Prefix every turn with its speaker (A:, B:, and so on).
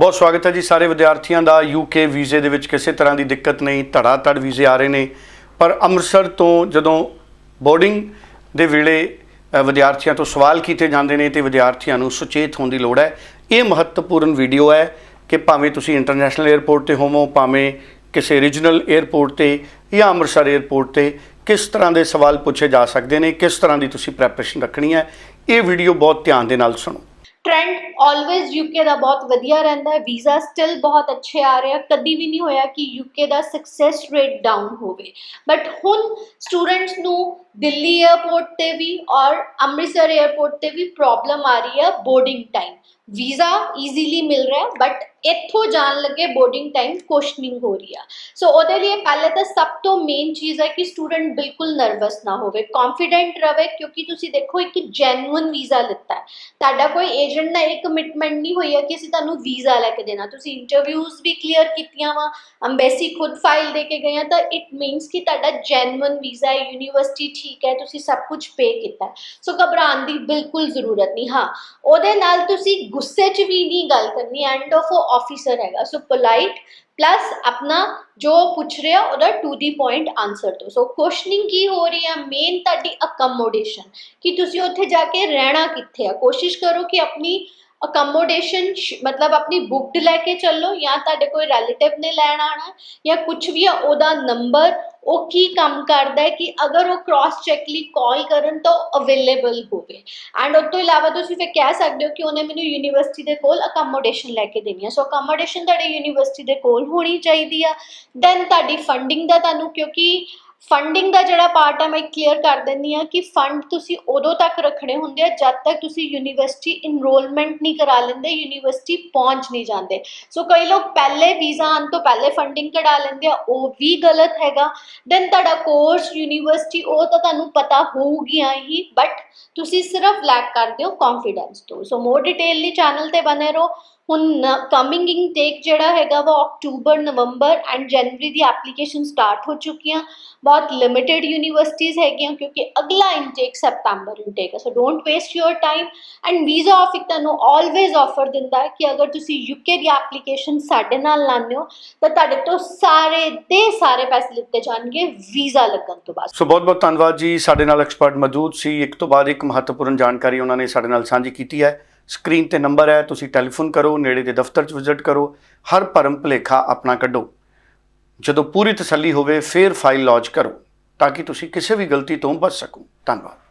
A: ਬਹੁਤ ਸਵਾਗਤ ਹੈ ਜੀ ਸਾਰੇ ਵਿਦਿਆਰਥੀਆਂ ਦਾ। ਯੂਕੇ ਵੀਜ਼ੇ ਦੇ ਵਿੱਚ ਕਿਸੇ ਤਰ੍ਹਾਂ ਦੀ ਦਿੱਕਤ ਨਹੀਂ ਧੜਾ ਧੜ ਵੀਜ਼ੇ ਆ ਰਹੇ ਨੇ। ਪਰ ਅੰਮ੍ਰਿਤਸਰ ਤੋਂ ਜਦੋਂ ਬੋਰਡਿੰਗ ਦੇ ਵੇਲੇ ਵਿਦਿਆਰਥੀਆਂ ਤੋਂ ਸਵਾਲ ਕੀਤੇ ਜਾਂਦੇ ਨੇ ਤੇ ਵਿਦਿਆਰਥੀਆਂ ਨੂੰ ਸੁਚੇਤ ਹੋਣ ਦੀ ਲੋੜ ਹੈ। ਇਹ ਮਹੱਤਵਪੂਰਨ ਵੀਡੀਓ ਹੈ ਕਿ ਭਾਵੇਂ ਤੁਸੀਂ ਇੰਟਰਨੈਸ਼ਨਲ 에ਅਰਪੋਰਟ ਤੇ ਹੋਵੋ, ਭਾਵੇਂ ਕਿਸੇ ਰੀਜਨਲ 에ਅਰਪੋਰਟ ਤੇ ਜਾਂ ਅੰਮ੍ਰਿਤਸਰ 에ਅਰਪੋਰਟ ਤੇ ਕਿਸ ਤਰ੍ਹਾਂ ਦੇ ਸਵਾਲ ਪੁੱਛੇ ਜਾ ਸਕਦੇ ਨੇ, ਕਿਸ ਤਰ੍ਹਾਂ ਦੀ ਤੁਸੀਂ ਪ੍ਰੈਪਰੇਸ਼ਨ ਰੱਖਣੀ ਹੈ, ਇਹ ਵੀਡੀਓ ਬਹੁਤ ਧਿਆਨ ਦੇ ਨਾਲ ਸੁਣੋ।
B: ਟ੍ਰੈਂਡ ਆਲਵੇਜ਼ ਯੂਕੇ ਦਾ ਬਹੁਤ ਵਧੀਆ ਰਹਿੰਦਾ ਹੈ। ਵੀਜ਼ਾ ਸਟਿਲ ਬਹੁਤ ਅੱਛੇ ਆ ਰਹੇ ਆ। ਕਦੀ ਵੀ ਨਹੀਂ ਹੋਇਆ ਕਿ ਯੂਕੇ ਦਾ ਸਕਸੈਸ ਰੇਟ ਡਾਊਨ ਹੋਵੇ। ਬਟ ਹੁਣ ਸਟੂਡੈਂਟਸ ਨੂੰ ਦਿੱਲੀ 에ਅਰਪੋਰਟ ਤੇ ਵੀ ਔਰ ਅੰਮ੍ਰਿਤਸਰ 에ਅਰਪੋਰਟ ਤੇ ਵੀ ਪ੍ਰੋਬਲਮ ਆ ਰਹੀ ਹੈ ਬੋਰਡਿੰਗ ਟਾਈਮ ਵੀਜ਼ਾ ਈਜ਼ੀਲੀ ਮਿਲ ਰਿਹਾ ਬਟ ਇੱਥੋਂ ਜਾਣ ਲੱਗੇ ਬੋਰਡਿੰਗ ਟਾਈਮ ਕੁਐਸਚਨਿੰਗ ਹੋ ਰਹੀ ਆ। ਸੋ ਉਹਦੇ ਲਈ ਪਹਿਲੇ ਤਾਂ ਸਭ ਤੋਂ ਮੇਨ ਚੀਜ਼ ਹੈ ਕਿ ਸਟੂਡੈਂਟ ਬਿਲਕੁਲ ਨਰਵਸ ਨਾ ਹੋਵੇ ਕੌਨਫੀਡੈਂਟ ਰਹੇ ਕਿਉਂਕਿ ਤੁਸੀਂ ਦੇਖੋ ਇੱਕ ਜੈਨੂਇਨ ਵੀਜ਼ਾ ਲਿੱਤਾ ਹੈ। ਤੁਹਾਡਾ ਕੋਈ ਏਜੰਟ ਨਾਲ ਇਹ ਕਮਿਟਮੈਂਟ ਨਹੀਂ ਹੋਈ ਹੈ ਕਿ ਅਸੀਂ ਤੁਹਾਨੂੰ ਵੀਜ਼ਾ ਲੈ ਕੇ ਦੇਣਾ। ਤੁਸੀਂ ਇੰਟਰਵਿਊਜ਼ ਵੀ ਕਲੀਅਰ ਕੀਤੀਆਂ ਵਾ ਅੰਬੈਸੀ ਖੁਦ ਫਾਈਲ ਦੇ ਕੇ ਗਏ ਆ ਤਾਂ ਇਟ ਮੀਨਸ ਕਿ ਤੁਹਾਡਾ ਜੈਨੂਇਨ ਵੀਜ਼ਾ ਹੈ ਯੂਨੀਵਰਸਿਟੀ ਠੀਕ ਹੈ, ਤੁਸੀਂ ਸਭ ਕੁਝ ਪੇ ਕੀਤਾ ਸੋ ਘਬਰਾਉਣ ਦੀ ਬਿਲਕੁਲ ਜ਼ਰੂਰਤ ਨਹੀਂ। ਹਾਂ, ਉਹਦੇ ਨਾਲ ਤੁਸੀਂ ਗੁੱਸੇ 'ਚ ਵੀ ਨਹੀਂ ਗੱਲ ਕਰਨੀ ਐਂਡ ਆਫ ਉਹ ਆਫੀਸਰ ਹੈਗਾ ਸੋ ਪੋਲਾਈਟ ਪਲੱਸ ਆਪਣਾ ਜੋ ਪੁੱਛ ਰਿਹਾ ਉਹਦਾ ਟੂ ਦੀ ਪੁਆਇੰਟ ਆਨਸਰ ਦਿਓ ਸੋ ਕੁਐਸਚਨਿੰਗ ਕੀ ਹੋ ਰਹੀ ਹੈ ਮੇਨ ਤੁਹਾਡੀ ਅਕਮੋਡੇਸ਼ਨ ਕਿ ਤੁਸੀਂ ਉੱਥੇ ਜਾ ਕੇ ਰਹਿਣਾ ਕਿੱਥੇ ਆ ਕੋਸ਼ਿਸ਼ ਕਰੋ ਕਿ ਆਪਣੀ ਅਕਮੋਡੇਸ਼ਨ ਮਤਲਬ ਆਪਣੀ ਬੁੱਕਡ ਲੈ ਕੇ ਚੱਲੋ ਜਾਂ ਤੁਹਾਡੇ ਕੋਈ ਰਿਲੇਟਿਵ ਨੇ ਲੈਣ ਆਣਾ ਜਾਂ ਕੁਝ ਵੀ ਆ, ਉਹਦਾ ਨੰਬਰ ਉਹ ਕੀ ਕੰਮ ਕਰਦਾ ਹੈ ਕਿ ਅਗਰ ਉਹ ਕ੍ਰਾਸ ਚੈੱਕ ਲਈ ਕਾਲ ਕਰਨ ਤਾਂ ਅਵੇਲੇਬਲ ਹੋਵੇ। ਐਂਡ ਉਸ ਤੋਂ ਇਲਾਵਾ ਤੁਸੀਂ ਫਿਰ ਕਹਿ ਸਕਦੇ ਹੋ ਕਿ ਉਹਨੇ ਮੈਨੂੰ ਯੂਨੀਵਰਸਿਟੀ ਦੇ ਕੋਲ ਅਕਮੋਡੇਸ਼ਨ ਲੈ ਕੇ ਦੇਣੀ ਹੈ ਸੋ ਅਕਮੋਡੇਸ਼ਨ ਤੁਹਾਡੇ ਯੂਨੀਵਰਸਿਟੀ ਦੇ ਕੋਲ ਹੋਣੀ ਚਾਹੀਦੀ ਆ। ਦੈਨ ਤੁਹਾਡੀ ਫੰਡਿੰਗ ਦਾ ਤੁਹਾਨੂੰ ਕਿਉਂਕਿ ਫੰਡਿੰਗ ਦਾ ਜਿਹੜਾ ਪਾਰਟ ਹੈ ਮੈਂ ਕਲੀਅਰ ਕਰ ਦਿੰਦੀ ਆ ਕਿ ਫੰਡ ਤੁਸੀਂ ਉਦੋਂ ਤੱਕ ਰੱਖਣੇ ਹੁੰਦੇ ਆ ਜਦ ਤੱਕ ਤੁਸੀਂ ਯੂਨੀਵਰਸਿਟੀ ਇਨਰੋਲਮੈਂਟ ਨਹੀਂ ਕਰਾ ਲੈਂਦੇ ਯੂਨੀਵਰਸਿਟੀ ਪਹੁੰਚ ਨਹੀਂ ਜਾਂਦੇ। ਸੋ ਕਈ ਲੋਕ ਪਹਿਲੇ ਵੀਜ਼ਾ ਆਉਣ ਤੋਂ ਪਹਿਲੇ ਫੰਡਿੰਗ ਕਢਾ ਲੈਂਦੇ ਆ, ਉਹ ਵੀ ਗਲਤ ਹੈਗਾ। ਦੈਨ ਤੁਹਾਡਾ ਕੋਰਸ ਯੂਨੀਵਰਸਿਟੀ ਉਹ ਤਾਂ ਤੁਹਾਨੂੰ ਪਤਾ ਹੋਊਗੀਆਂ ਹੀ ਬਟ ਤੁਸੀਂ ਸਿਰਫ ਲੈਕ ਕਰਦੇ ਹੋ ਕੌਨਫੀਡੈਂਸ ਤੋਂ। ਸੋ ਮੋਰ ਡਿਟੇਲ ਲਈ ਚੈਨਲ ਤੇ ਬਨੇ ਰਹੋ। ਹੁਣ ਕਮਿੰਗ ਇਨਟੇਕ ਜਿਹੜਾ ਹੈਗਾ ਵਾ ਅਕਤੂਬਰ ਨਵੰਬਰ ਐਂਡ ਜਨਵਰੀ ਦੀ ਐਪਲੀਕੇਸ਼ਨ ਸਟਾਰਟ ਹੋ ਚੁੱਕੀਆਂ। ਬਹੁਤ ਲਿਮਿਟਿਡ ਯੂਨੀਵਰਸਿਟੀਜ਼ ਹੈਗੀਆਂ ਕਿਉਂਕਿ ਅਗਲਾ ਇਨਟੇਕ ਸਤੰਬਰ ਇਨਟੇਕ ਹੈ so don't waste your time and visa office ਤੁਹਾਨੂੰ ਆਲਵੇਜ਼ ਆਫਰ ਦਿੰਦਾ ਹੈ ਕਿ ਅਗਰ ਤੁਸੀਂ ਯੂਕੇ ਦੀ ਐਪਲੀਕੇਸ਼ਨ ਸਾਡੇ ਨਾਲ ਲਾਉਂਦੇ ਹੋ, ਤਾਂ ਤੁਹਾਡੇ ਤੋਂ ਸਾਰੇ ਦੇ ਸਾਰੇ ਪੈਸੇ ਲਿੱਤੇ ਜਾਣਗੇ ਵੀਜ਼ਾ ਲੱਗਣ ਤੋਂ ਬਾਅਦ।
A: ਸੋ ਬਹੁਤ ਬਹੁਤ ਧੰਨਵਾਦ ਜੀ। ਸਾਡੇ ਨਾਲ ਐਕਸਪਰਟ ਮੌਜੂਦ ਸੀ। ਇੱਕ ਤੋਂ ਬਾਅਦ ਇੱਕ ਮਹੱਤਵਪੂਰਨ ਜਾਣਕਾਰੀ ਉਹਨਾਂ ਨੇ ਸਾਡੇ ਨਾਲ ਸਾਂਝੀ ਕੀਤੀ ਹੈ। ਸਕਰੀਨ ਤੇ ਨੰਬਰ ਹੈ, ਤੁਸੀਂ ਟੈਲੀਫੋਨ ਕਰੋ, ਨੇੜੇ ਦੇ ਦਫ਼ਤਰ 'ਚ ਵਿਜ਼ਿਟ ਕਰੋ, ਹਰ ਭਰਮ ਭੁਲੇਖਾ ਆਪਣਾ ਕੱਢੋ। ਜਦੋਂ ਪੂਰੀ ਤਸੱਲੀ ਹੋਵੇ, ਫਿਰ ਫਾਈਲ ਲੌਂਚ ਕਰੋ, ਤਾਂ ਕਿ ਤੁਸੀਂ ਕਿਸੇ ਵੀ ਗਲਤੀ ਤੋਂ ਬਚ ਸਕੋ। ਧੰਨਵਾਦ।